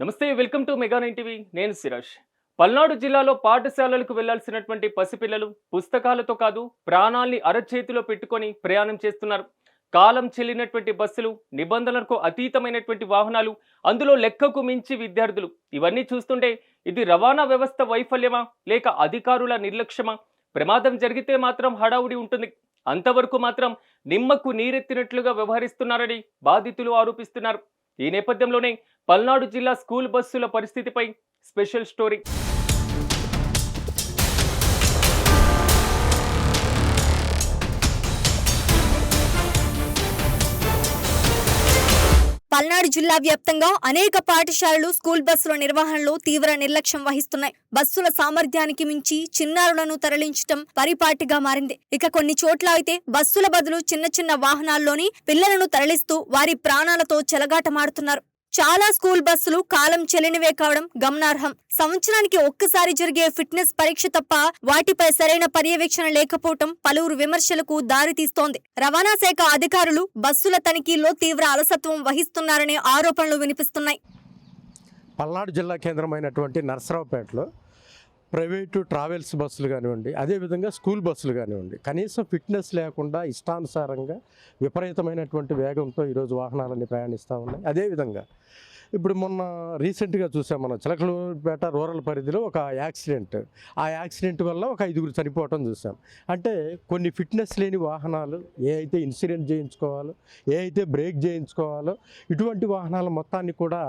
నమస్తే welcome to mega nine TV. నేను సిరాజ్. పల్నాడు జిల్లాలో పాఠశాలలకు వెళ్ళాల్సినటువంటి పసిపిల్లలు పుస్తకాలతో కాదు ప్రాణాల్ని అరచేతిలో పెట్టుకొని ప్రయాణం చేస్తున్నారు. కాలం చెల్లినటువంటి బస్సులు నిబంధనలకు అతీతమైనటువంటి వాహనాలు అందులో లెక్కకు మించి విద్యార్థులు. ఇవన్నీ చూస్తుంటే ఇది రవాణా వ్యవస్థ వైఫల్యమా లేక అధికారుల నిర్లక్ష్యమా? ప్రమాదం జరిగితే మాత్రం హడావుడి ఉంటుంది. అంతవరకు మాత్రం నిమ్మకు నీరెత్తినట్లుగా వ్యవహరిస్తున్నారని బాధితులు ఆరోపిస్తున్నారు. ఈ నేపథ్యంలోనే పల్నాడు జిల్లా స్కూల్ బస్సుల పరిస్థితిపై స్పెషల్ స్టోరీ. పల్నాడు జిల్లా వ్యాప్తంగా అనేక పాఠశాలలు స్కూల్ బస్సుల నిర్వహణలో తీవ్ర నిర్లక్ష్యం వహిస్తున్నాయి. బస్సుల సామర్థ్యానికి మించి చిన్నారులను తరలించడం పరిపాటిగా మారింది. ఇక కొన్ని చోట్ల అయితే బస్సుల బదులు చిన్న చిన్న వాహనాల్లోని పిల్లలను తరలిస్తూ వారి ప్రాణాలతో చెలగాటమాడుతున్నారు. చాలా స్కూల్ బస్సులు కాలం చెల్లినవే కావడం గమనార్హం. సంవత్సరానికి ఒక్కసారి జరిగే ఫిట్నెస్ పరీక్ష తప్ప వాటిపై సరైన పర్యవేక్షణ లేకపోవటం పలువురు విమర్శలకు దారితీస్తోంది రవాణా శాఖ అధికారులు బస్సుల తనిఖీల్లో తీవ్ర అలసత్వం వహిస్తున్నారనే ఆరోపణలు వినిపిస్తున్నాయి. పల్నాడు జిల్లా కేంద్రమైనటువంటి నర్సరావుపేటలో ప్రైవేటు ట్రావెల్స్ బస్సులు కానివ్వండి అదేవిధంగా స్కూల్ బస్సులు కానివ్వండి కనీసం ఫిట్నెస్ లేకుండా ఇష్టానుసారంగా విపరీతమైనటువంటి వేగంతో ఈరోజు వాహనాలన్నీ ప్రయాణిస్తూ ఉన్నాయి. అదేవిధంగా ఇప్పుడు మొన్న రీసెంట్గా చూసాం మనం చిలకలూరుపేట రూరల్ పరిధిలో ఒక యాక్సిడెంట్. ఆ యాక్సిడెంట్ వల్ల ఒక ఐదుగురు చనిపోవటం చూసాం. అంటే కొన్ని ఫిట్నెస్ లేని వాహనాలు ఏ అయితే ఇన్సూరెన్స్ చేయించుకోవాలో ఏ అయితే బ్రేక్ చేయించుకోవాలో ఇటువంటి వాహనాల మొత్తాన్ని కూడా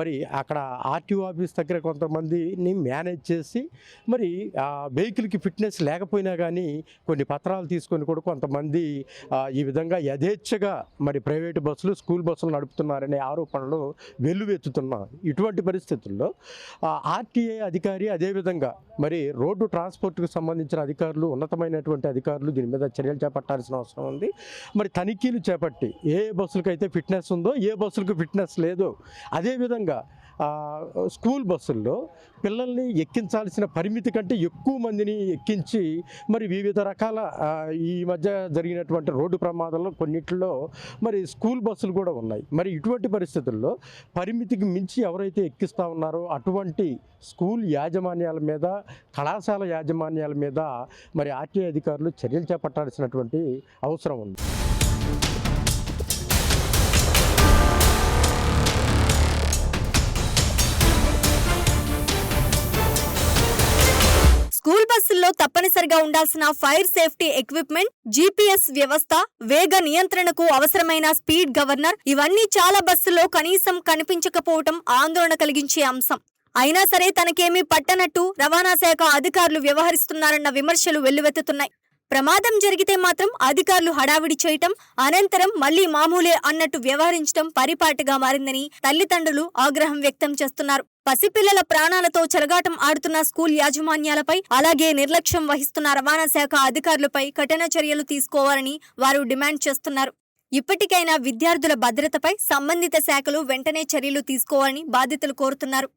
మరి అక్కడ ఆర్టీఓ ఆఫీస్ దగ్గర కొంతమందిని మేనేజ్ చేసి మరి ఆ వెహికల్కి ఫిట్నెస్ లేకపోయినా కానీ కొన్ని పత్రాలు తీసుకొని కూడా కొంతమంది ఈ విధంగా యథేచ్ఛగా మరి ప్రైవేటు బస్సులు స్కూల్ బస్సులు నడుపుతున్నారనే ఆరోపణలు వెల్లువెత్తుతున్నాయి ఇటువంటి పరిస్థితుల్లో ఆర్టీఏ అధికారి అదేవిధంగా మరి రోడ్డు ట్రాన్స్పోర్ట్కు సంబంధించిన అధికారులు ఉన్నతమైనటువంటి అధికారులు దీని మీద చర్యలు చేపట్టాల్సిన అవసరం ఉంది. మరి తనిఖీలు చేపట్టి ఏ బస్సులకైతే ఫిట్నెస్ ఉందో ఏ బస్సులకు ఫిట్నెస్ లేదో అదేవిధంగా స్కూల్ బస్సుల్లో పిల్లల్ని ఎక్కించాల్సిన పరిమితి కంటే ఎక్కువ మందిని ఎక్కించి మరి వివిధ రకాల ఈ మధ్య జరిగినటువంటి రోడ్డు ప్రమాదాల్లో కొన్నిట్లో మరి స్కూల్ బస్సులు కూడా ఉన్నాయి. మరి ఇటువంటి పరిస్థితుల్లో పరిమితికి మించి ఎవరైతే ఎక్కిస్తూ ఉన్నారో అటువంటి స్కూల్ యాజమాన్యాల మీద కళాశాల యాజమాన్యాల మీద మరి ఆర్టీఐ అధికారులు చర్యలు చేపట్టాల్సినటువంటి అవసరం ఉంది. బస్సుల్లో తప్పనిసరిగా ఉండాల్సిన ఫైర్ సేఫ్టీ ఎక్విప్మెంట్ జీపీఎస్ వ్యవస్థ వేగ నియంత్రణకు అవసరమైన స్పీడ్ గవర్నర్ ఇవన్నీ చాలా బస్సుల్లో కనీసం కనిపించకపోవటం ఆందోళన కలిగించే అంశం. అయినా సరే తనకేమీ పట్టనట్టు రవాణా శాఖ అధికారులు వ్యవహరిస్తున్నారన్న విమర్శలు వెల్లువెత్తుతున్నాయి. ప్రమాదం జరిగితే మాత్రం అధికారులు హడావిడి చేయటం అనంతరం మళ్ళీ మామూలే అన్నట్టు వ్యవహరించడం పరిపాటిగా మారిందని తల్లిదండ్రులు ఆగ్రహం వ్యక్తం చేస్తున్నారు. పసిపిల్లల ప్రాణాలతో చెలగాటం ఆడుతున్న స్కూల్ యాజమాన్యాలపై అలాగే నిర్లక్ష్యం వహిస్తున్న రవాణా శాఖ అధికారులపై కఠిన చర్యలు తీసుకోవాలని వారు డిమాండ్ చేస్తున్నారు. ఇప్పటికైనా విద్యార్థుల భద్రతపై సంబంధిత శాఖలు వెంటనే చర్యలు తీసుకోవాలని బాధితులు కోరుతున్నారు.